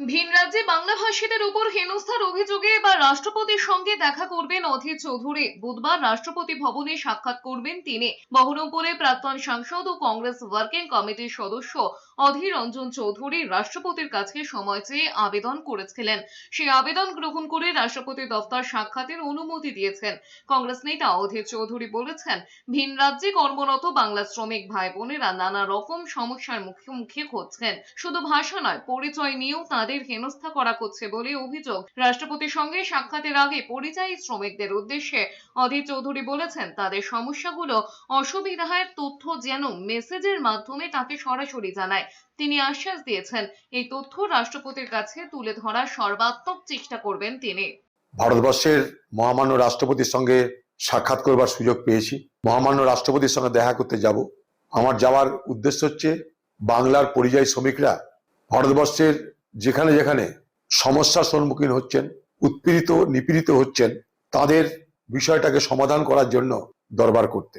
ভিন রাজ্যে বাংলাভাষীদের উপর হেনস্থার অভিযোগে এবার রাষ্ট্রপতির সঙ্গে দেখা করবেন অধীর চৌধুরী। বুধবার রাষ্ট্রপতি ভবনে সাক্ষাৎ করবেন তিনি। বহরমপুরে প্রাক্তন সাংসদ ও কংগ্রেস ওয়ার্কিং কমিটির সদস্য অধীর রঞ্জন চৌধুরী রাষ্ট্রপতির কাছে সময় চেয়ে আবেদন করেছিলেন। সেই আবেদন গ্রহণ করে রাষ্ট্রপতি দফতর সাক্ষাতের অনুমতি দিয়েছেন। কংগ্রেস নেতা অধীর চৌধুরী বলেছেন, ভিন রাজ্যে কর্মরত বাংলা শ্রমিক ভাই বোনেরা নানা রকম সমস্যার মুখে মুখে হচ্ছেন। শুধু ভাষা নয়, পরিচয় নিয়েও তাদের হেনস্থা করা হচ্ছে বলে অভিযোগ। রাষ্ট্রপতির সঙ্গে সাক্ষাতের আগে পরিযায়ী শ্রমিকদের উদ্দেশ্যে অধীর চৌধুরী বলেছেন, তাদের সমস্যাগুলো অসুবিধার তথ্য যেন মেসেজের মাধ্যমে তাকে সরাসরি জানায়। তিনি আশ্বাস দিয়েছেন, এই তথ্য রাষ্ট্রপতির কাছে তুলে ধরার সর্বাত্মক চেষ্টা করবেন তিনি। ভারতবর্ষের মহামান্য রাষ্ট্রপতির সঙ্গে সাক্ষাৎ করবার সুযোগ পেয়েছি। মহামান্য রাষ্ট্রপতির সঙ্গে দেখা করতে যাব। আমার যাওয়ার উদ্দেশ্য হচ্ছে বাংলার পরিযায়ী শ্রমিকরা ভারতবর্ষের যেখানে যেখানে সমস্যার সম্মুখীন হচ্ছেন, উৎপীড়িত, নিপীড়িত হচ্ছেন, তাদের বিষয়টাকে সমাধান করার জন্য দরবার করতে।